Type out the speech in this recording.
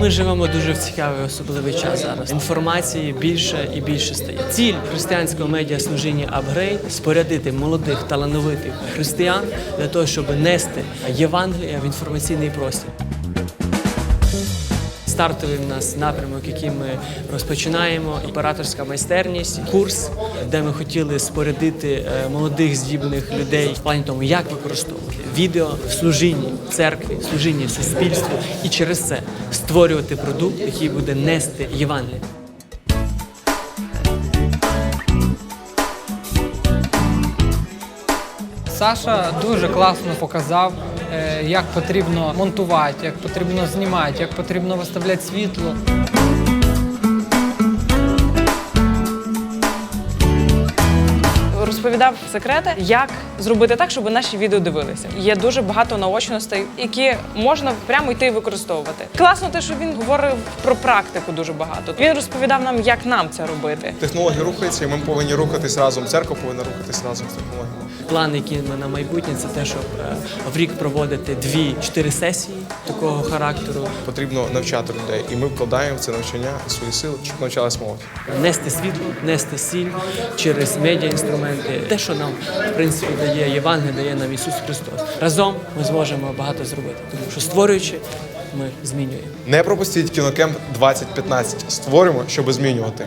Ми живемо дуже в цікавий особливий час зараз. Інформації більше і більше стає. Ціль християнського медіа служіння Апгрейд спорядити молодих талановитих християн для того, щоб нести Євангелія в інформаційний простір. Стартовий в нас напрямок, який ми розпочинаємо, операторська майстерність, курс, де ми хотіли спорядити е, молодих здібних людей в плані тому, як використовувати відео в служінні церкві, в служінні суспільству, і через це створювати продукт, який буде нести Євангеліє. Саша дуже класно показав, як потрібно монтувати, як потрібно знімати, як потрібно виставляти світло. розповідав секрети, як зробити так, щоб наші відео дивилися. Є дуже багато наочностей, які можна прямо йти і використовувати. Класно, те, що він говорив про практику дуже багато. Він розповідав нам, як нам це робити. Технології рухаються, і ми повинні рухатись разом. Церква повинна рухатись разом з технологіями. План, який ми на майбутнє, це те, щоб е, в рік проводити дві-чотири сесії такого характеру, Потрібно навчати людей, і ми вкладаємо в це навчання свої сили, щоб навчалась молодь. нести світло, нести сіль через медіаінструменти. Те, що нам в принципі дає Євангеліє, дає нам Ісус Христос. Разом ми зможемо багато зробити, тому що створюючи, ми змінюємо. Не пропустіть кінокемп 2015. Створюємо, щоб змінювати.